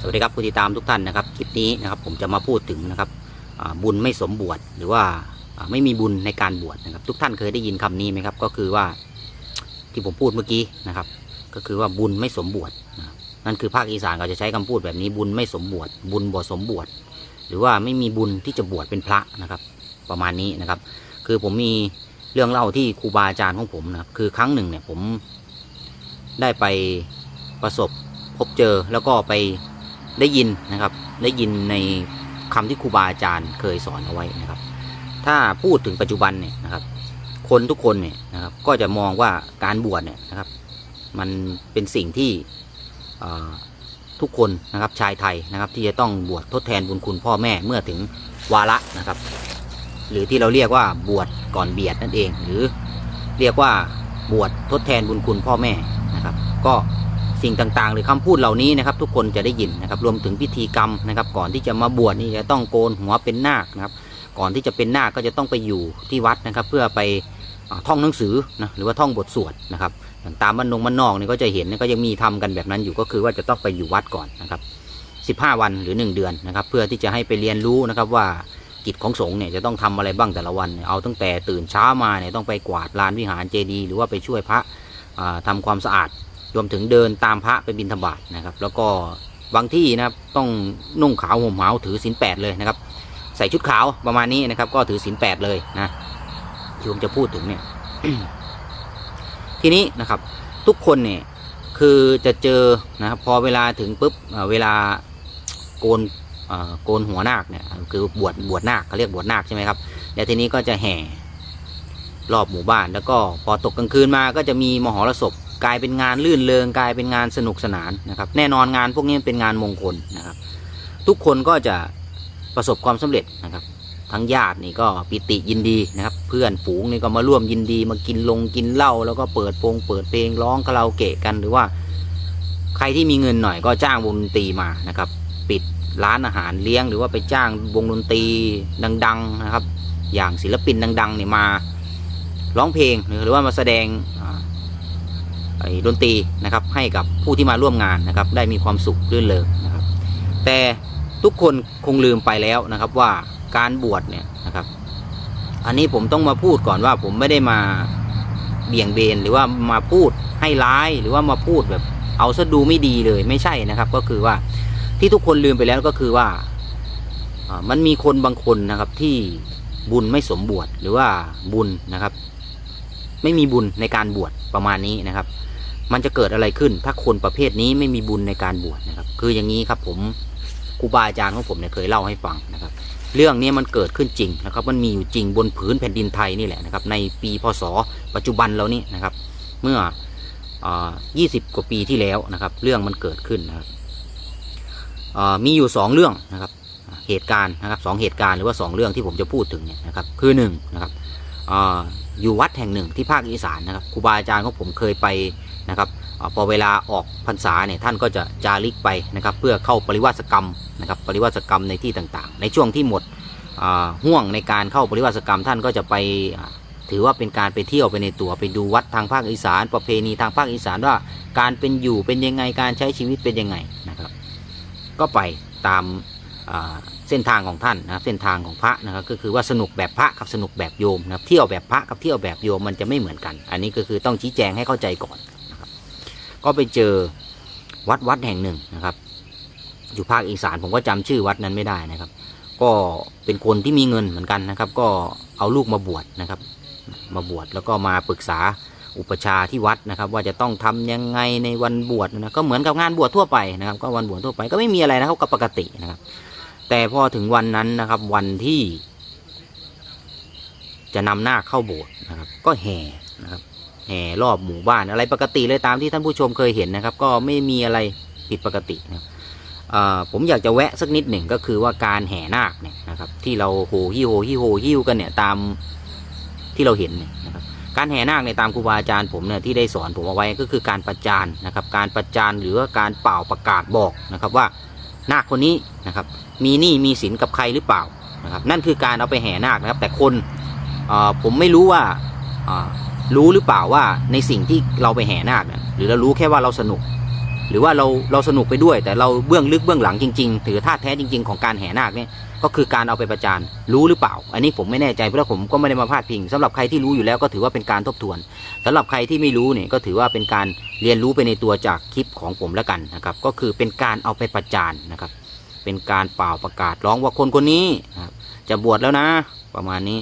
สวัสดีครับผู้ติดตามทุกท่านนะครับคลิปนี้นะครับผมจะมาพูดถึงนะครับบุญไม่สมบวชหรือว่าไม่มีบุญในการบวชนะครับ ทุกท่านเคยได้ยินคำนี้ไหมครับ ก็คือว่าที่ผมพูดเมื่อกี้นะครับ ก็คือว่าบุญไม่สมบวชนะครับนั่นคือภาคอีสานเขาจะใช้คำพูดแบบนี้บุญไม่สมบวชบุญบ่สมบวชหรือว่าไม่มีบุญที่จะบวชเป็นพระนะครับ ประมาณนี้นะครับ คือผมมีเรื่องเล่าที่ครูบาอาจารย์ของผมนะครับ คือครั้งหนึ่งเนี่ยผมได้ไปประสบพบเจอแล้วก็ไป ได้ยินนะครับ ได้ยินในคำที่ครูบาอาจารย์เคยสอนเอาไว้นะครับ ถ้าพูดถึงปัจจุบันเนี่ยนะครับ คนทุกคนเนี่ยนะครับ ก็จะมองว่าการบวชเนี่ยนะครับ มันเป็นสิ่งที่ทุกคนนะครับชายไทยนะครับ ที่จะต้องบวชทดแทนบุญคุณพ่อแม่เมื่อถึงวาระนะครับ หรือที่เราเรียกว่าบวชก่อนเบียดนั่นเอง หรือเรียกว่าบวชทดแทนบุญคุณพ่อแม่นะครับ ก็ สิ่งต่างๆ หรือคำพูดเหล่านี้นะครับ ทุกคนจะได้ยินนะครับ รวมถึงพิธีกรรมนะครับ ก่อนที่จะมาบวชนี่จะต้องโกนหัวเป็นนาคนะครับ ก่อนที่จะเป็นนาคก็จะต้องไปอยู่ที่วัดนะครับ เพื่อไปอท่องหนังสือนะหรือว่าท่องบทสวดนะครับตามบ้านนงบ้านนอกนี่ก็จะเห็นนะก็ยังมีทำกันแบบนั้นอยู่ก็คือว่าจะต้องไปอยู่วัดก่อนนะครับ15 วันหรือ 1 เดือนนะครับ เพื่อที่จะให้ไปเรียนรู้นะครับว่ากิจของสงฆ์เนี่ยจะต้องทำอะไรบ้างแต่ละวัน เอาตั้งแต่ตื่นเช้ามาเนี่ยต้องไปกวาดลานวิหารเจดีย์หรือว่าไปช่วยพระอ่าความสะอาด รวมถึงเดินตามพระไปบิณฑบาตนะครับ แล้วก็บางที่นะครับต้องนุ่งขาวห่มขาวถือศีลแปดเลยนะครับ ใส่ชุดขาวประมาณนี้นะครับ ก็ถือศีลแปดเลยนะที่ผมจะพูดถึงเนี่ย ทีนี้นะครับ ทุกคนเนี่ยคือจะเจอนะครับพอเวลาถึงปุ๊บเเวลาโกนโกนหัวนาคเนี่ยคือบวชบวชนาคเขาเรียกบวชนาคใช่ไหมครับแล้วทีนี้ก็จะแห่รอบหมู่บ้าน แล้วก็พอตกกลางคืนมาก็จะมีมหรสพ กลายเป็นงานลื่นเริงกลายเป็นงานสนุกสนานนะครับ แน่นอนงานพวกนี้มันเป็นงานมงคลนะครับ ทุกคนก็จะประสบความสำเร็จนะครับ ทั้งญาตินี่ก็ปิติยินดีนะครับ เพื่อนฝูงนี่ก็มาร่วมยินดีมากินลงกินเหล้าแล้วก็เปิดโปงเปิดเพลงร้องคาราโอเกะกันหรือว่า ใครที่มีเงินหน่อยก็จ้างวงดนตรีมานะครับ ปิดร้านอาหารเลี้ยง หรือว่าไปจ้างวงดนตรีดัง ๆนะครับ อย่างศิลปินดังๆเนี่ยมาร้องเพลงหรือว่ามาแสดง ดนตรีนะครับให้กับผู้ที่มาร่วมงานนะครับได้มีความสุขรื่นเริงนะครับ แต่ทุกคนคงลืมไปแล้วนะครับว่าการบวชเนี่ยนะครับ อันนี้ผมต้องมาพูดก่อนว่าผมไม่ได้มาเบี่ยงเบนหรือว่ามาพูดให้ร้ายหรือว่ามาพูดแบบเอาซะดูไม่ดีเลยไม่ใช่นะครับ ก็คือว่าที่ทุกคนลืมไปแล้วก็คือว่ามันมีคนบางคนนะครับที่บุญไม่สมบวชหรือว่าบุญนะครับ ไม่มีบุญในการบวชประมาณนี้นะครับ มันจะเกิดอะไรขึ้น ถ้าคนประเภทนี้ไม่มีบุญในการบวชนะครับ คืออย่างนี้ครับผมครูบาอาจารย์ของผมเนี่ยเคยเล่าให้ฟังนะครับ เรื่องนี้มันเกิดขึ้นจริงนะครับ มันมีอยู่จริงบนผืนแผ่นดินไทยนี่แหละนะครับ ในปีพศ ปัจจุบันเรานี่นะครับ เมื่อ20 กว่าปีที่แล้วนะครับ เรื่องมันเกิดขึ้นนะครับมีอยู่สองเรื่องนะครับ เหตุการณ์นะครับสองเหตุการณ์หรือว่าสองเรื่องที่ผมจะพูดถึงเนี่ยนะครับ คือหนึ่งนะครับ อยู่วัดแห่งหนึ่งที่ภาคอีสานนะครับครูบาอาจารย์ของผมเคยไปนะครับอพอเวลาออกพรรษาเนี่ยท่านก็จะจาริกไปนะครับเพื่อเข้าปริวาสกรรมนะครับปริวาสกรรมในที่ต่างๆ ในช่วงที่หมดห่วงในการเข้าปริวาสกรรมท่านก็จะไปถือว่าเป็นการไปเที่ยวไปในตัวไปดูวัดทางภาคอีสาน ประเพณีทางภาคอีสานว่าการเป็นอยู่เป็นยังไงการใช้ชีวิตเป็นยังไงนะครับ ก็ไปตามา เส้นทางของท่านนะครับเส้นทางของพระนะครับก็คือว่าสนุกแบบพระกับสนุกแบบโยมนะครับเที่ยวแบบพระกับเที่ยวแบบโยมมันจะไม่เหมือนกัน อันนี้ก็คือต้องชี้แจงให้เข้าใจก่อนนะครับก็ไปเจอวัดวัดแห่งหนึ่งนะครับ อยู่ภาคอีสานผมก็จำชื่อวัดนั้นไม่ได้นะครับ ก็เป็นคนที่มีเงินเหมือนกันนะครับ ก็เอาลูกมาบวชนะครับ มาบวชแล้วก็มาปรึกษาอุปชาที่วัดนะครับ ว่าจะต้องทำยังไงในวันบวชนะก็เหมือนกับงานบวชทั่วไปนะครับ ก็วันบวชทั่วไปก็ไม่มีอะไรนะครับก็ปกตินะครับ แต่พอถึงวันนั้นนะครับ วันที่ จะนำหน้าคเข้าโบสถ์นะครับ ก็แห่นะครับ แห่รอบหมู่บ้านอะไรปกติเลยตามที่ท่านผู้ชมเคยเห็นนะครับ ก็ไม่มีอะไรผิดปกตินะครับผมอยากจะแวะสักนิดหนึ่งก็คือว่าการแห่นาคเนี่ยนะครับ ที่เราโหฮิโหฮิโหฮิวกันเนี่ยตามที่เราเห็นเนี่ยนะครับการแห่นาคในตามครูบาอาจารย์ผมเนี่ยที่ได้สอนผมเอาไว้ก็คือการประจานนะครับ การประจานหรือว่าการเป่าประกาศบอกนะครับว่านาคคนนี้นะครับ มีหนี้มีสินกับใครหรือเปล่านะครับนั่นคือการเอาไปแห่นาคนะครับ แต่คนผมไม่รู้ว่ารู้หรือเปล่าว่าในสิ่งที่เราไปแห่นาคนี่ยหรือเรารู้แค่ว่าเราสนุก หรือว่าเราเราสนุกไปด้วย แต่เราเบื้องลึกเบื้องหลังจริง ๆ ถือท่าแท้จริง ๆ ของการแห่นาคเนี่ยก็คือการเอาไปประจานรู้หรือเปล่า อันนี้ผมไม่แน่ใจเพราะผมก็ไม่ได้มาพาดพิงสำหรับใครที่รู้อยู่แล้วก็ถือว่าเป็นการทบทวนสำหรับใครที่ไม่รู้เนี่ยก็ถือว่าเป็นการเรียนรู้ไปในตัวจากคลิปของผมแล้วกันนะครับก็คือเป็นการเอาไปประจานนะครับ เป็นการเป่าประกาศร้องว่าคนคนนี้นะครับจะบวชแล้วนะ ประมาณนี้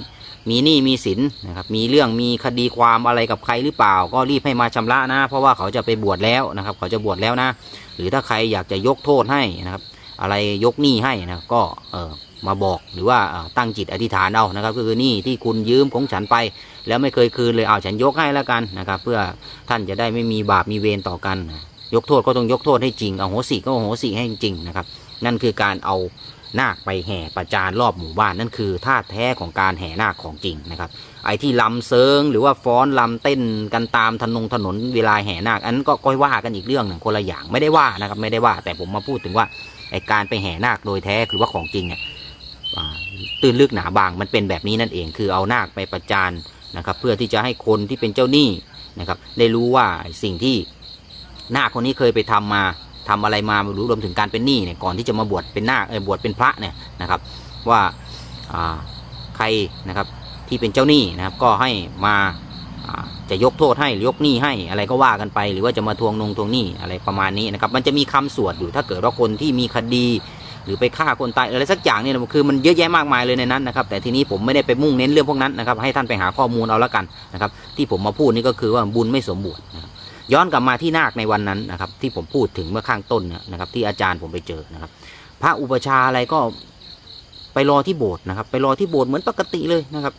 มีหนี้มีสินนะครับมีเรื่องมีคดีความอะไรกับใครหรือเปล่า ก็รีบให้มาชำระนะ เพราะว่าเขาจะไปบวชแล้วนะครับ เขาจะบวชแล้วนะ หรือถ้าใครอยากจะยกโทษให้นะครับ อะไรยกหนี้ให้นะก็เออมาบอกหรือว่าตั้งจิตอธิษฐานเอานะครับ ก็คือหนี้ที่คุณยืมของฉันไป แล้วไม่เคยคืนเลยเอาฉันยกให้แล้วกันนะครับ เพื่อท่านจะได้ไม่มีบาปมีเวรต่อกัน ยกโทษก็ต้องยกโทษให้จริงเอาโหสิก็โหสิให้จริงนะครับ นั่นคือการเอานาคไปแห่ประจานรอบหมู่บ้านนั่นคือท่าแท้ของการแห่นาคของจริงนะครับ ไอ้ที่ลำเซิงหรือว่าฟ้อนลำเต้นกันตามถนนถนนเวลาแห่นาคอันนั้นก็ก้อยว่ากันอีกเรื่องหนึ่งคนละอย่างไม่ได้ว่านะครับไม่ได้ว่า แต่ผมมาพูดถึงว่าไอ้การไปแห่นาคโดยแท้คือว่าของจริงเนี่ยตื้นลึกหนาบางมันเป็นแบบนี้นั่นเอง คือเอานาคไปประจานนะครับ เพื่อที่จะให้คนที่เป็นเจ้าหนี้นะครับ ได้รู้ว่าสิ่งที่นาคคนนี้เคยไปทำมา ทำอะไรมาไม่รู้รวมถึงการเป็นหนี้เนี่ยก่อนที่จะมาบวชเป็นนาคเออบวชเป็นพระเนี่ยนะครับ ว่าใครนะครับที่เป็นเจ้าหนี้นะครับ ก็ให้มาจะยกโทษให้หรือยกหนี้ให้อะไรก็ว่ากันไป หรือว่าจะมาทวงนงทวงหนี้อะไรประมาณนี้นะครับ มันจะมีคำสวดอยู่ถ้าเกิดว่าคนที่มีคดีหรือไปฆ่าคนตายอะไรสักอย่างเนี่ยคือมันเยอะแยะมากมายเลยในนั้นนะครับ แต่ทีนี้ผมไม่ได้ไปมุ่งเน้นเรื่องพวกนั้นนะครับ ให้ท่านไปหาข้อมูลเอาละกันนะครับ ที่ผมมาพูดนี่ก็คือว่าบุญไม่สมบูรณ์นะครับ ย้อนกลับมาที่นาคในวันนั้นนะครับ ที่ผมพูดถึงเมื่อข้างต้นนะครับ ที่อาจารย์ผมไปเจอนะครับ พระอุปชาอะไรก็ไปรอที่โบสถ์นะครับ ไปรอที่โบสถ์เหมือนปกติเลยนะครับ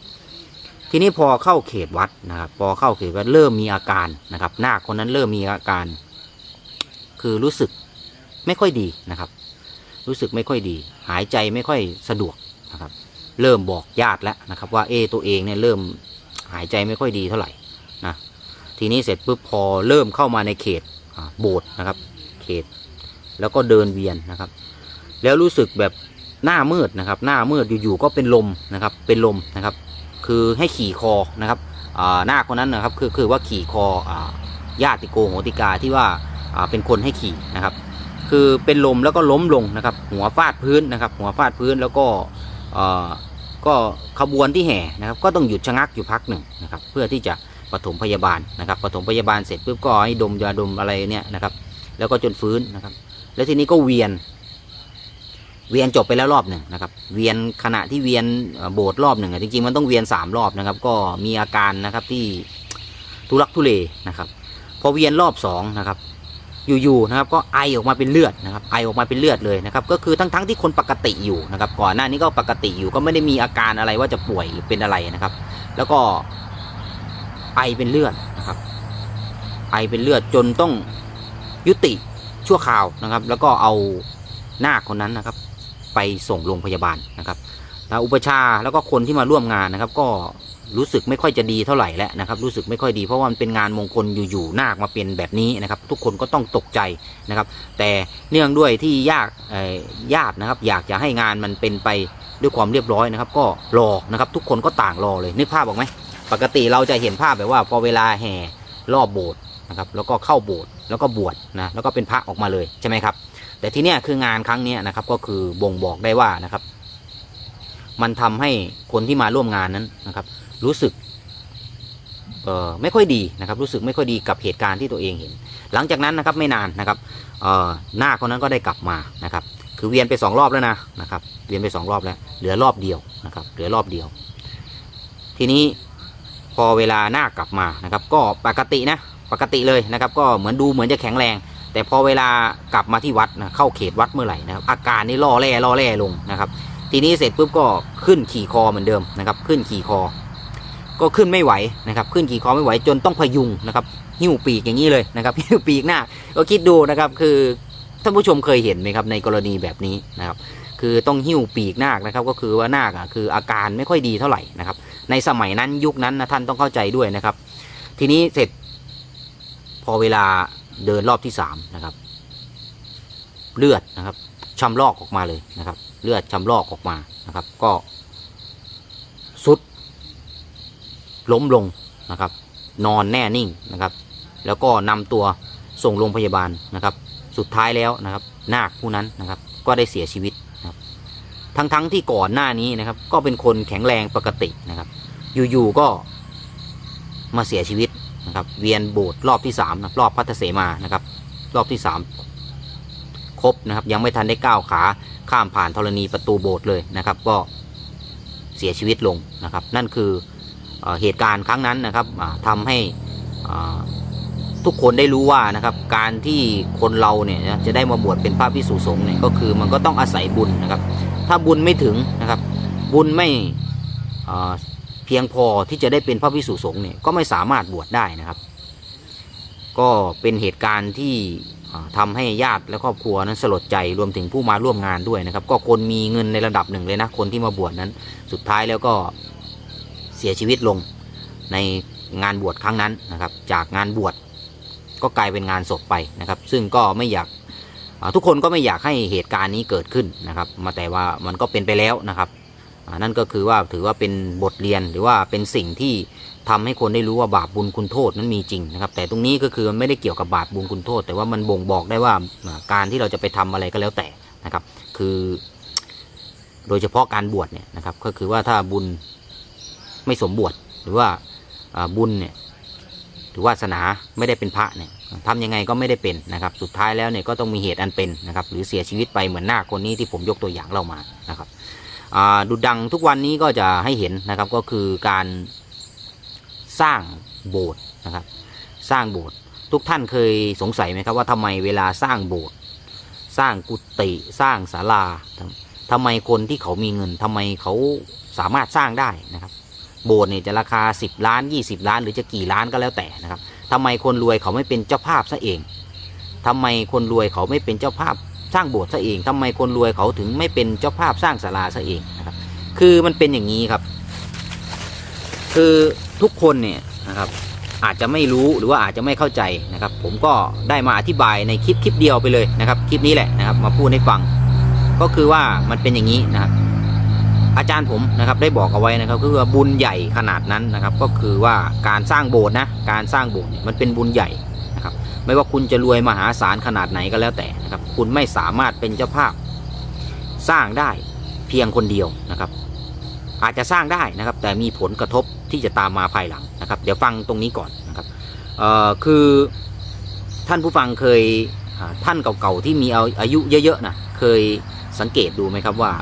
ทีนี้พอเข้าเขตวัดนะครับ พอเข้าเขตวัดเริ่มมีอาการนะครับ นาคคนนั้นเริ่มมีอาการ คือรู้สึกไม่ค่อยดีนะครับ รู้สึกไม่ค่อยดี หายใจไม่ค่อยสะดวกนะครับ เริ่มบอกญาติแล้วนะครับ ว่าเอตัวเองเนี่ยเริ่มหายใจไม่ค่อยดีเท่าไหร่ ทีนี้เสร็จปุ๊บพอเริ่มเข้ามาในเขตโบสถ์นะครับ เขต แล้วก็เดินเวียนนะครับ แล้วรู้สึกแบบหน้ามืดนะครับ หน้ามืดอยู่ๆก็เป็นลมนะครับ เป็นลมนะครับ คือให้ขี่คอนะครับหน้าคนนั้นนะครับคือคือว่าขี่คอญาติโกโหติกาที่ว่าเป็นคนให้ขี่นะครับ คือเป็นลมแล้วก็ล้มลงนะครับ หัวฟาดพื้นนะครับ หัวฟาดพื้นแล้วก็ก็ขบวนที่แห่นะครับ ก็ต้องหยุดชะงักอยู่พักหนึ่งนะครับ เพื่อที่จะ ปฐมพยาบาลนะครับปฐมพยาบาลเสร็จปุ๊บก็ให้ดมยาดมอะไรเนี่ยนะครับ แล้วก็จนฟื้นนะครับ แล้วทีนี้ก็เวียน เวียนจบไปแล้วรอบหนึ่งนะครับ เวียนขณะที่เวียนโบสถ์รอบหนึ่งจริงๆมันต้องเวียนสามรอบนะครับ ก็มีอาการนะครับที่ทุรักทุเลนะครับพอเวียนรอบสองนะครับอยู่ๆนะครับก็ไอออกมาเป็นเลือดนะครับไอออกมาเป็นเลือดเลยนะครับก็คือทั้งๆที่คนปกติอยู่นะครับก่อนหน้านี้ก็ปกติอยู่ก็ไม่ได้มีอาการอะไรว่าจะป่วยหรือเป็นอะไรนะครับ แล้วก็ ไอเป็นเลือดนะครับ ไอเป็นเลือดจนต้องยุติชั่วคราวนะครับ แล้วก็เอาหน้าคนนั้นนะครับ ไปส่งโรงพยาบาลนะครับแล้วอุปชาแล้วก็คนที่มาร่วมงานนะครับ ก็รู้สึกไม่ค่อยจะดีเท่าไหร่แล้วนะครับ รู้สึกไม่ค่อยดีเพราะว่ามันเป็นงานมงคลอยู่ๆนาคมาเป็นแบบนี้นะครับ ทุกคนก็ต้องตกใจนะครับ แต่เนื่องด้วยที่ยากเอ่อญาตินะครับ อยากจะให้งานมันเป็นไปด้วยความเรียบร้อยนะครับ ก็รอนะครับ ทุกคนก็ต่างรอเลยนึกภาพออกไหม ปกติเราจะเห็นภาพแบบว่าพอเวลาแห่รอบโบสถ์นะครับแล้วก็เข้าโบสถ์แล้วก็บวชนะแล้วก็เป็นพระออกมาเลยใช่ไหมครับ แต่ที่เนี้ยคืองานครั้งนี้นะครับก็คือบ่งบอกได้ว่านะครับ มันทำให้คนที่มาร่วมงานนั้นนะครับ รู้สึกเอ่อไม่ค่อยดีนะครับ รู้สึกไม่ค่อยดีกับเหตุการณ์ที่ตัวเองเห็น หลังจากนั้นนะครับไม่นานนะครับเอ่อหน้าคนนั้นก็ได้กลับมานะครับ คือเวียนไปสองรอบแล้วนะนะครับ เวียนไปสองรอบแล้ว เหลือรอบเดียวนะครับ เหลือรอบเดียว ทีนี้ อเวลาหน้ากลับมานะครับ ก็ปกตินะปกติเลยนะครับ ก็เหมือนดูเหมือนจะแข็งแรง แต่พอเวลากลับมาที่วัดนะเข้าเขตวัดเมื่อไหร่นะครับ อาการนี่ล่อแร่ล่อแร่ลงนะครับ ทีนี้เสร็จปุ๊บก็ขึ้นขี่คอเหมือนเดิมนะครับ ขึ้นขี่คอ ก็ขึ้นไม่ไหวนะครับ ขึ้นขี่คอไม่ไหวจนต้องพยุงนะครับหิ้วปีกอย่างนี้เลยนะครับหิ้วปีกหน้าก็คิดดูนะครับคือท่านผู้ชมเคยเห็นไหมครับในกรณีแบบนี้นะครับ คือต้องหิ้วปีกนาคนะครับ ก็คือว่านาคอะคืออาการไม่ค่อยดีเท่าไหร่นะครับ ในสมัยนั้นยุคนั้นนะท่านต้องเข้าใจด้วยนะครับ ทีนี้เสร็จ พอเวลาเดินรอบที่สามนะครับ เลือดนะครับชำลอกออกมาเลยนะครับ เลือดชำลอกออกมานะครับ ก็สุด ล้มลงนะครับ นอนแน่นิ่งนะครับ แล้วก็นำตัวส่งโรงพยาบาลนะครับ สุดท้ายแล้วนะครับ นาคผู้นั้นนะครับ ก็ได้เสียชีวิต ทั้งๆที่ก่อนหน้านี้นะครับ ก็เป็นคนแข็งแรงปกตินะครับ อยู่ๆก็มาเสียชีวิตนะครับ เวียนโบสถ์รอบที่สามนะรอบพัทเสมานะครับ รอบที่สามครบนะครับ ยังไม่ทันได้ก้าวขาข้ามผ่านธรณีประตูโบสถ์เลยนะครับ ก็เสียชีวิตลงนะครับ นั่นคือเอเหตุการณ์ครั้งนั้นนะครับอ่าทำให้ทุกคนได้รู้ว่านะครับ การที่คนเราเนี่ยจะได้มาบวชเป็นพระพิสุสงฆ์เนี่ยก็คือมันก็ต้องอาศัยบุญนะครับ ถ้าบุญไม่ถึงนะครับ บุญไม่เเพียงพอที่จะได้เป็นพระพิสุสงฆ์เนี่ยก็ไม่สามารถบวชได้นะครับ ก็เป็นเหตุการณ์ที่อ่าทำให้ญาติและครอบครัวนั้นสลดใจรวมถึงผู้มาร่วมงานด้วยนะครับ ก็คนมีเงินในระดับหนึ่งเลยนะคนที่มาบวชนั้นสุดท้ายแล้วก็เสียชีวิตลงในงานบวชครั้งนั้นนะครับ จากงานบวชก็กลายเป็นงานศพไปนะครับ ซึ่งก็ไม่อยาก ทุกคนก็ไม่อยากให้เหตุการณ์นี้เกิดขึ้นนะครับมาแต่ว่ามันก็เป็นไปแล้วนะครับนั่นก็คือว่าถือว่าเป็นบทเรียนหรือว่าเป็นสิ่งที่ทำให้คนได้รู้ว่าบาปบุญคุณโทษนั้นมีจริงนะครับ แต่ตรงนี้ก็คือมันไม่ได้เกี่ยวกับบาปบุญคุณโทษ แต่ว่ามันบ่งบอกได้ว่าการที่เราจะไปทำอะไรก็แล้วแต่นะครับ คือ โดยเฉพาะการบวชเนี่ยนะครับ ก็คือว่าถ้าบุญไม่สมบวชหรือว่าอ่าบุญเนี่ยหรือวาสนาไม่ได้เป็นพระเนี่ย ทำยังไงก็ไม่ได้เป็นนะครับ สุดท้ายแล้วเนี่ยก็ต้องมีเหตุอันเป็นนะครับ หรือเสียชีวิตไปเหมือนหน้าคนนี้ที่ผมยกตัวอย่างเล่ามานะครับดุจดังทุกวันนี้ก็จะให้เห็นนะครับก็คือการสร้างโบสถ์นะครับ สร้างโบสถ์ทุกท่านเคยสงสัยไหมครับว่าทำไมเวลาสร้างโบสถ์สร้างกุฏิสร้างศาลาทำไมคนที่เขามีเงินทำไมเขาสามารถสร้างได้นะครับ โบสถ์เนี่ยจะราคา 10 ล้าน 20 ล้าน หรือจะกี่ล้านก็แล้วแต่นะครับ ทำไมคนรวยเขาไม่เป็นเจ้าภาพซะเองทำไมคนรวยเขาไม่เป็นเจ้าภาพสร้างโบสถ์ซะเองทำไมคนรวยเขาถึงไม่เป็นเจ้าภาพสร้างศาลาซะเองนะครับ คือมันเป็นอย่างนี้ครับ คือทุกคนเนี่ยนะครับอาจจะไม่รู้หรือว่าอาจจะไม่เข้าใจนะครับ ผมก็ได้มาอธิบายในคลิปคลิปเดียวไปเลยนะครับ คลิปนี้แหละนะครับ มาพูดให้ฟัง ก็คือว่ามันเป็นอย่างนี้นะครับ อาจารย์ผมนะครับได้บอกเอาไว้นะครับคือว่าบุญใหญ่ขนาดนั้นนะครับ ก็คือว่าการสร้างโบสถ์นะการสร้างโบสถ์เนี่ยมันเป็นบุญใหญ่นะครับ ไม่ว่าคุณจะรวยมหาศาลขนาดไหนก็แล้วแต่นะครับ คุณไม่สามารถเป็นเจ้าภาพสร้างได้เพียงคนเดียวนะครับ อาจจะสร้างได้นะครับ แต่มีผลกระทบที่จะตามมาภายหลังนะครับ เดี๋ยวฟังตรงนี้ก่อนนะครับคือท่านผู้ฟังเคยท่านเก่าๆที่มีอายุเยอะๆนะเคยสังเกตดูไหมครับว่า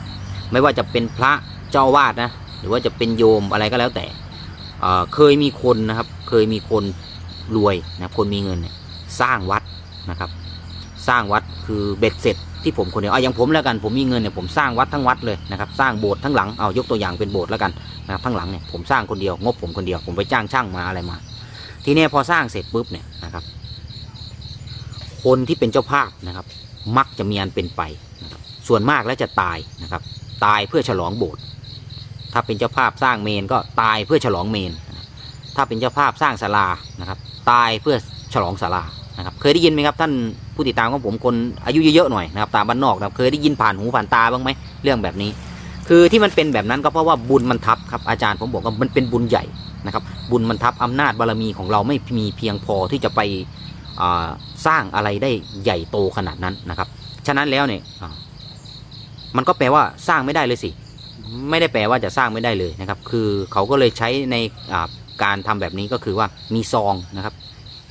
ไม่ว่าจะเป็นพระเจ้าวาดนะหรือว่าจะเป็นโยมอะไรก็แล้วแต่เคยมีคนนะครับเคยมีคนรวยนะคนมีเงินเนี่ยสร้างวัดนะครับ สร้างวัดคือเบ็ดเสร็จที่ผมคนเดียวเอาอย่างผมแล้วกันผมมีเงินเนี่ยผมสร้างวัดทั้งวัดเลยนะครับสร้างโบสถ์ทั้งหลังเอายกตัวอย่างเป็นโบสถ์แล้วกันนะครับทั้งหลังเนี่ยผมสร้างคนเดียวงบผมคนเดียวผมไปจ้างช่างมาอะไรมา ทีนี้พอสร้างเสร็จปุ๊บเนี่ยนะครับ คนที่เป็นเจ้าภาพนะครับ มักจะมีอันเป็นไปนะครับส่วนมากแล้วจะตายนะครับ ตายเพื่อฉลองโบสถ์ถ้าเป็นเจ้าภาพสร้างเมนก็ตายเพื่อฉลองเมน ถ้าเป็นเจ้าภาพสร้างศาลานะครับ ตายเพื่อฉลองศาลานะครับ เคยได้ยินไหมครับท่านผู้ติดตามของผมคนอายุเยอะๆหน่อยนะครับตามบ้านนอกนะครับเคยได้ยินผ่านหูผ่านตาบ้างไหมเรื่องแบบนี้ คือที่มันเป็นแบบนั้นก็เพราะว่าบุญมันทับครับอาจารย์ผมบอกว่ามันเป็นบุญใหญ่นะครับ บุญมันทับอำนาจบารมีของเราไม่มีเพียงพอที่จะไปสร้างอะไรได้ใหญ่โตขนาดนั้นนะครับ ฉะนั้นแล้วเนี่ย มันก็แปลว่าสร้างไม่ได้เลยสิ ไม่ได้แปลว่าจะสร้างไม่ได้เลยนะครับ คือเขาก็เลยใช้ในการทำแบบนี้ก็คือว่ามีซองนะครับ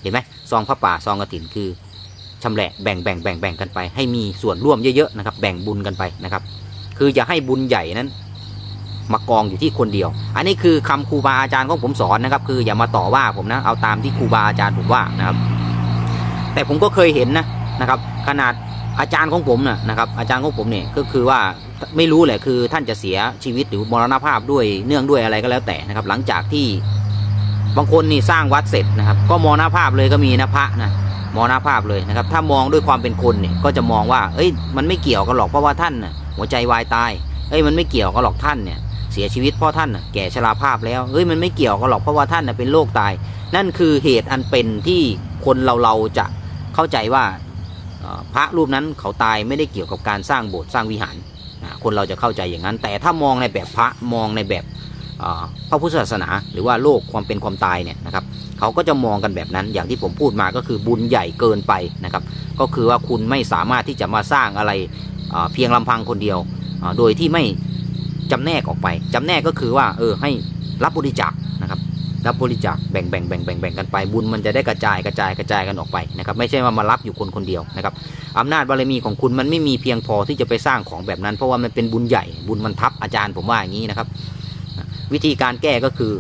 เห็นไหมซองพระป่าซองกระถินคือชำแหละแบ่งแบ่งแบ่งแบ่งกันไป ให้มีส่วนร่วมเยอะๆนะครับ แบ่งบุญกันไปนะครับ คืออย่าให้บุญใหญ่นั้น มากองอยู่ที่คนเดียว อันนี้คือคำครูบาอาจารย์ของผมสอนนะครับ คืออย่ามาต่อว่าผมนะเอาตามที่ครูบาอาจารย์ผมว่านะครับ แต่ผมก็เคยเห็นนะนะครับ ขนาด อาจารย์ของผมนะนะครับอาจารย์ของผมเนี่ยก็คือว่าไม่รู้แหละคือท่านจะเสียชีวิตหรือมรณภาพด้วยเนื่องด้วยอะไรก็แล้วแต่นะครับ หลังจากที่บางคนนี่สร้างวัดเสร็จนะครับ ก็มรณภาพเลยก็มีนะพระนะมรณภาพเลยนะครับ ถ้ามองด้วยความเป็นคนเนี่ยก็จะมองว่า เอ้ย มันไม่เกี่ยวกันหรอกเพราะว่าท่านนะหัวใจวายตายเอ้ยมันไม่เกี่ยวกันหรอกท่านเนี่ยเสียชีวิตเพราะท่านแก่ชราภาพแล้วเฮ้ยมันไม่เกี่ยวกันหรอกเพราะว่าท่านเป็นโรคตาย นั่นคือเหตุอันเป็นที่คนเราเราจะเข้าใจว่า พระรูปนั้นเขาตายไม่ได้เกี่ยวกับการสร้างโบสถ์สร้างวิหาร คนเราจะเข้าใจอย่างนั้น แต่ถ้ามองในแบบพระมองในแบบพระพุทธศาสนา หรือว่าโลกความเป็นความตายเนี่ยนะครับเขาก็จะมองกันแบบนั้นอย่างที่ผมพูดมาก็คือบุญใหญ่เกินไปนะครับ ก็คือว่าคุณไม่สามารถที่จะมาสร้างอะไรเพียงลำพังคนเดียว โดยที่ไม่จำแนกออกไปจำแนกก็คือว่าเออให้รับบริจาคนะครับ รับบริจาคแบ่งแบ่งแบ่งแบ่งแบ่งกันไปบุญมันจะได้กระจายกระจายกระจายกันออกไปนะครับไม่ใช่ว่ามารับอยู่คนคนเดียวนะครับอำนาจบารมีของคุณมันไม่มีเพียงพอที่จะไปสร้างของแบบนั้น เพราะว่ามันเป็นบุญใหญ่ บุญมันทับอาจารย์ผมว่าอย่างนี้นะครับ วิธีการแก้ก็คือ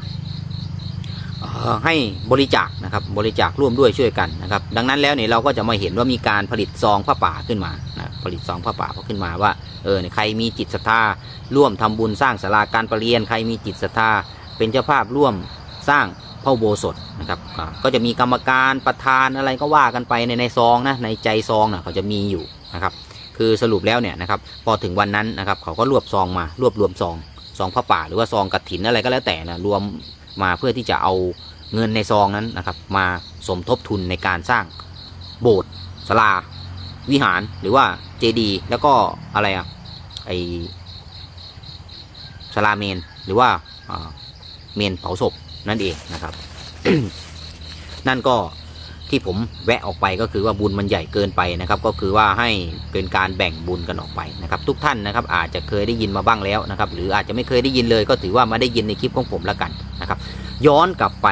ให้บริจาคนะครับบริจาคร่วมด้วยช่วยกันนะครับดังนั้นแล้วเนี่ยเราก็จะมาเห็นว่ามีการผลิตซองผ้าป่าขึ้นมานะผลิตซองผ้าป่าขึ้นมาว่าเออใครมีจิตศรัทธาร่วมทำบุญสร้างศาลาการประเรียน ใครมีจิตศรัทธาเป็นเจ้าภาพร่วม สร้างพระโบสถนะครับก็จะมีกรรมการประธานอะไรก็ว่ากันไปในในซองนะในใจซองนะเขาจะมีอยู่นะครับคือสรุปแล้วเนี่ยนะครับพอถึงวันนั้นนะครับเขาก็รวบซองมารวบรวมซองซองผ้าป่าหรือว่าซองกระถินอะไรก็แล้วแต่นะรวมมาเพื่อที่จะเอาเงินในซองนั้นนะครับมาสมทบทุนในการสร้างโบสถ์ศาลาวิหารหรือว่าเจดีย์แล้วก็อะไรอะไอศาลาเมน หรือว่าเมนเผาศพ นั่นเองนะครับ นั่นก็ที่ผมแวะออกไปก็คือว่าบุญมันใหญ่เกินไปนะครับ ก็คือว่าให้เป็นการแบ่งบุญกันออกไปนะครับ ทุกท่านนะครับ อาจจะเคยได้ยินมาบ้างแล้วนะครับ หรืออาจจะไม่เคยได้ยินเลย ก็ถือว่ามาได้ยินในคลิปของผมแล้วกันนะครับ ย้อนกลับไป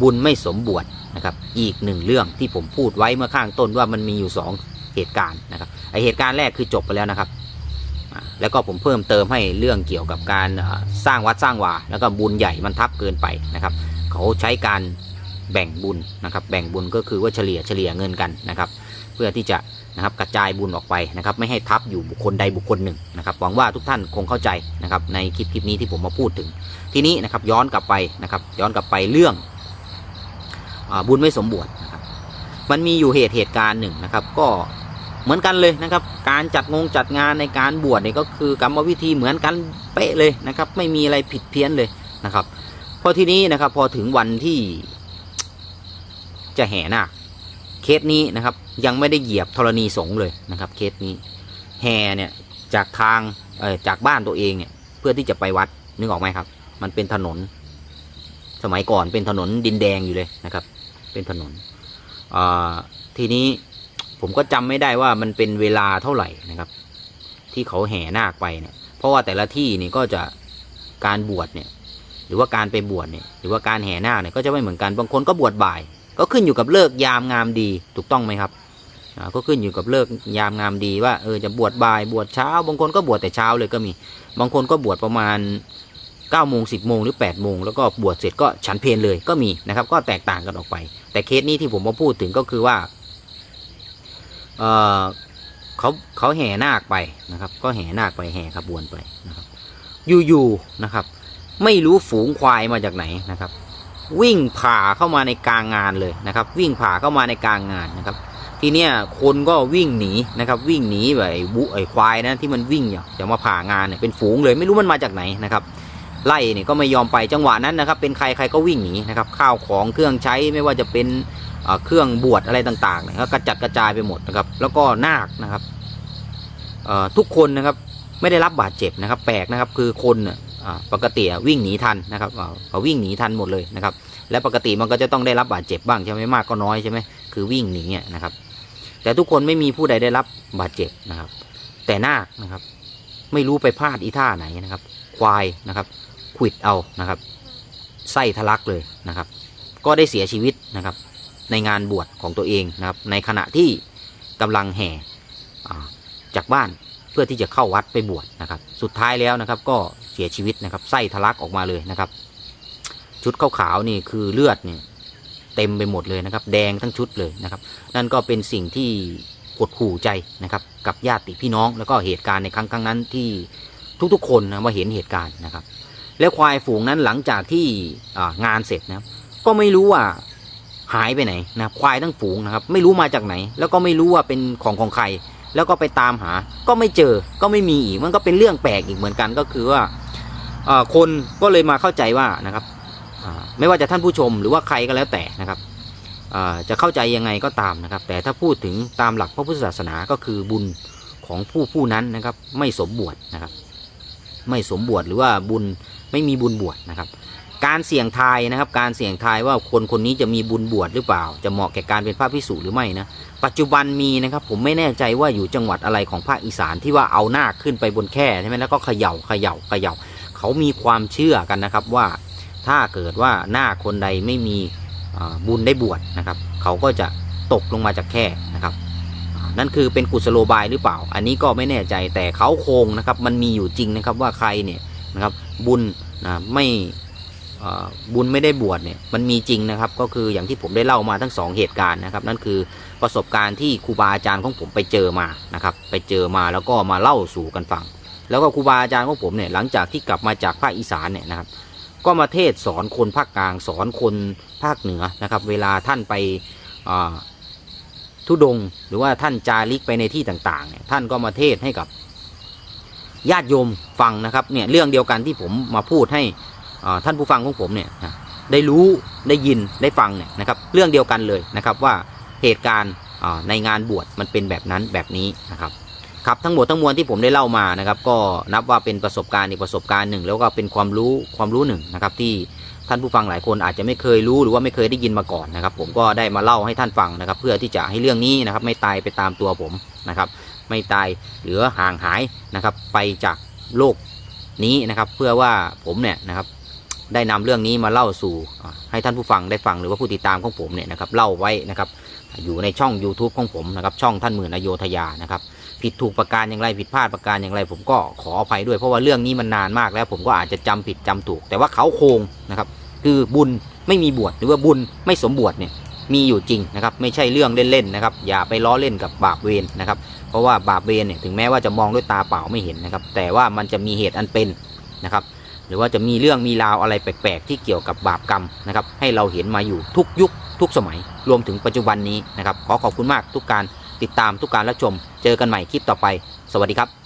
บุญไม่สมบวชนะครับ อีกหนึ่งเรื่องที่ผมพูดไว้เมื่อข้างต้นว่ามันมีอยู่สองเหตุการณ์นะครับไอเหตุการณ์แรกคือจบไปแล้วนะครับ แล้วก็ผมเพิ่มเติมให้เรื่องเกี่ยวกับการสร้างวัดสร้างวาแล้วก็บุญใหญ่มันทับเกินไปนะครับเขาใช้การแบ่งบุญนะครับแบ่งบุญก็คือว่าเฉลี่ยเฉลี่ยเงินกันนะครับเพื่อที่จะนะครับกระจายบุญออกไปนะครับไม่ให้ทับอยู่บุคคลใดบุคคลหนึ่งนะครับหวังว่าทุกท่านคงเข้าใจนะครับในคลิปคลิปนี้ที่ผมมาพูดถึง ทีนี้นะครับย้อนกลับไปนะครับย้อนกลับไปเรื่องอบุญไม่สมบวชนะครับมันมีอยู่เหตุเหตุการณ์หนึ่งนะครับก็ เหมือนกันเลยนะครับ การจัดงงจัดงานในการบวชเนี่ยก็คือกรรมวิธีเหมือนกันเป๊ะเลยนะครับ ไม่มีอะไรผิดเพี้ยนเลยนะครับ พอทีนี้นะครับ พอถึงวันที่จะแห่นาคเคสนี้นะครับ ยังไม่ได้เหยียบธรณีสงเลยนะครับ เคสนี้แห่เนี่ยจากทางเออจากบ้านตัวเองเนี่ยเพื่อที่จะไปวัดนึกออกไหมครับ มันเป็นถนน สมัยก่อนเป็นถนนดินแดงอยู่เลยนะครับ เป็นถนนอ่าทีนี้ ผมก็จำไม่ได้ว่ามันเป็นเวลาเท่าไหร่นะครับ ที่เขาแห่นาคไปเนี่ยเพราะว่าแต่ละที่นี่ก็จะการบวชเนี่ย หรือว่าการไปบวชเนี่ย หรือว่าการแห่นาคเนี่ยก็จะไม่เหมือนกันบางคนก็บวชบ่าย ก็ขึ้นอยู่กับเลิกยามงามดีถูกต้องไหมครับก็ขึ้นอยู่กับเลิกยามงามดีว่าเออจะบวชบ่ายบวชเช้า บางคนก็บวชแต่เช้าเลยก็มี บางคนก็บวชประมาณ9ก้าโมงสิบโมงหรือ8ปดโมงแล้วก็บวชเสร็จก็ฉันเพลเลยก็มีนะครับ ก็แตกต่างกันออกไป แต่เคสนี้ที่ผมมาพูดถึงก็คือว่า เขาเขาแห่นาคไปนะครับ ก็แห่นาคไปแห่ขบวนไปนะครับ อยู่ๆนะครับ ไม่รู้ฝูงควายมาจากไหนนะครับ วิ่งผ่าเข้ามาในกลางงานเลยนะครับ วิ่งผ่าเข้ามาในกลางงานนะครับ ทีเนี้ยคนก็วิ่งหนีนะครับ วิ่งหนีแบบไอ้บุไอควายนะที่มันวิ่งอย่างจะมาผ่างานเนี่ยเป็นฝูงเลยไม่รู้มันมาจากไหนนะครับ ไล่เนี่ยก็ไม่ยอมไปจังหวะนั้นนะครับ เป็นใครใครก็วิ่งหนีนะครับข้าวของเครื่องใช้ไม่ว่าจะเป็นเครื่องบวชอะไรต่างๆเนี่ยก็กระจัดกระจายไปหมดนะครับ แล้วก็นาคนะครับทุกคนนะครับไม่ได้รับบาดเจ็บนะครับ แปลกนะครับคือคนปกติวิ่งหนีทันนะครับเขาวิ่งหนีทันหมดเลยนะครับ และปกติมันก็จะต้องได้รับบาดเจ็บบ้างใช่ไหมมากก็น้อยใช่ไหมคือวิ่งหนีอะนะครับ แต่ทุกคนไม่มีผู้ใดได้รับบาดเจ็บนะครับ แต่นาคนะครับ ไม่รู้ไปพลาดอีท่าไหนนะครับ ควายนะครับ วิดเอานะครับ ไส้ทะลักเลยนะครับ ก็ได้เสียชีวิตนะครับ ในงานบวชของตัวเองนะครับ ในขณะที่กำลังแห่จากบ้านเพื่อที่จะเข้าวัดไปบวชนะครับ สุดท้ายแล้วนะครับ ก็เสียชีวิตนะครับไส้ทะลักออกมาเลยนะครับ ชุดขาวๆนี่คือเลือดเนี่ยเต็มไปหมดเลยนะครับ แดงทั้งชุดเลยนะครับ นั่นก็เป็นสิ่งที่หดหู่ใจนะครับ กับญาติพี่น้องแล้วก็เหตุการณ์ในครั้งครั้งนั้นที่ทุกๆ คนนะมาเห็นเหตุการณ์นะครับ แล้วควายฝูงนั้นหลังจากที่งานเสร็จนะครับ ก็ไม่รู้ว่าหายไปไหนนะครับควายทั้งฝูงนะครับ ไม่รู้มาจากไหน แล้วก็ไม่รู้ว่าเป็นของของใคร แล้วก็ไปตามหา ก็ไม่เจอก็ไม่มีอีกมันก็เป็นเรื่องแปลกอีกเหมือนกันก็คือว่าคนก็เลยมาเข้าใจว่านะครับไม่ว่าจะท่านผู้ชมหรือว่าใครก็แล้วแต่นะครับจะเข้าใจยังไงก็ตามนะครับ แต่ถ้าพูดถึงตามหลักพระพุทธศาสนาก็คือบุญของผู้ผู้นั้นนะครับ ไม่สมบวชนะครับ ไม่สมบวชหรือว่าบุญ ไม่มีบุญบวชนะครับ การเสี่ยงทายนะครับ การเสี่ยงทายว่าคนคนนี้จะมีบุญบวชหรือเปล่า จะเหมาะแก่การเป็นพระพิสุหรือไม่นะปัจจุบันมีนะครับผมไม่แน่ใจว่าอยู่จังหวัดอะไรของภาคอีสานที่ว่าเอาหน้าขึ้นไปบนแค่ใช่ไหมแล้วก็เขย่าเขย่าเขย่าเขามีความเชื่อกันนะครับว่าถ้าเกิดว่าหน้าคนใดไม่มีบุญได้บวชนะครับ เขาก็จะตกลงมาจากแค่นะครับนั่นคือเป็นกุศโลบายหรือเปล่า อันนี้ก็ไม่แน่ใจแต่เขาโครงนะครับ มันมีอยู่จริงนะครับว่าใครเนี่ย นะครับ บุญนะไม่บุญไม่ได้บวชเนี่ยมันมีจริงนะครับ ก็คืออย่างที่ผมได้เล่ามาทั้งสองเหตุการณ์นะครับ นั่นคือประสบการณ์ที่ครูบาอาจารย์ของผมไปเจอมานะครับ ไปเจอมาแล้วก็มาเล่าสู่กันฟัง แล้วก็ครูบาอาจารย์ของผมเนี่ยหลังจากที่กลับมาจากภาคอีสานเนี่ยนะครับ ก็มาเทศสอนคนภาคกลางสอนคนภาคเหนือนะครับ เวลาท่านไปทุดงหรือว่าท่านจาริกไปในที่ต่างๆเนี่ยท่านก็มาเทศให้กับ ญาติโยมฟังนะครับเนี่ยเรื่องเดียวกันที่ผมมาพูดให้ท่านผู้ฟังของผมเนี่ยได้รู้ได้ยินได้ฟังเนี่ยนะครับเรื่องเดียวกันเลยนะครับว่าเหตุการณ์ในงานบวชมันเป็นแบบนั้นแบบนี้นะครับครับทั้งหมดทั้งมวลที่ผมได้เล่ามานะครับก็นับว่าเป็นประสบการณ์อีกประสบการณ์หนึ่ง แล้วก็เป็นความรู้ความรู้หนึ่งนะครับที่ท่านผู้ฟังหลายคนอาจจะไม่เคยรู้หรือว่าไม่เคยได้ยินมาก่อนนะครับ ผมก็ได้มาเล่าให้ท่านฟังนะครับ เพื่อที่จะให้เรื่องนี้นะครับไม่ตายไปตามตัวผมนะครับ ไม่ตายหรือห่างหายนะครับ ไปจากโลกนี้นะครับ เพื่อว่าผมเนี่ยนะครับ ได้นำเรื่องนี้มาเล่าสู่ให้ท่านผู้ฟังได้ฟังหรือว่าผู้ติดตามของผมเนี่ยนะครับเล่าไว้นะครับ อยู่ในช่อง YouTube ของผมนะครับ ช่องท่านหมื่นอโยธยานะครับผิดถูกประการอย่างไรผิดพลาดประการอย่างไร ผมก็ขออภัยด้วยเพราะว่าเรื่องนี้มันนานมากแล้ว ผมก็อาจจะจำผิดจำถูก แต่ว่าเขาโคงนะครับ คือบุญไม่มีบวชหรือว่าบุญไม่สมบวชเนี่ย มีอยู่จริงนะครับไม่ใช่เรื่องเล่นๆนะครับอย่าไปล้อเล่นกับบาปเวรนะครับเพราะว่าบาปเวรเนี่ยถึงแม้ว่าจะมองด้วยตาเปล่าไม่เห็นนะครับแต่ว่ามันจะมีเหตุอันเป็นนะครับหรือว่าจะมีเรื่องมีราวอะไรแปลกๆ ที่เกี่ยวกับบาปกรรมนะครับให้เราเห็นมาอยู่ทุกยุคทุกสมัยรวมถึงปัจจุบันนี้นะครับขอขอบคุณมากทุกการติดตามทุกการรับชม เจอกันใหม่คลิปต่อไป สวัสดีครับ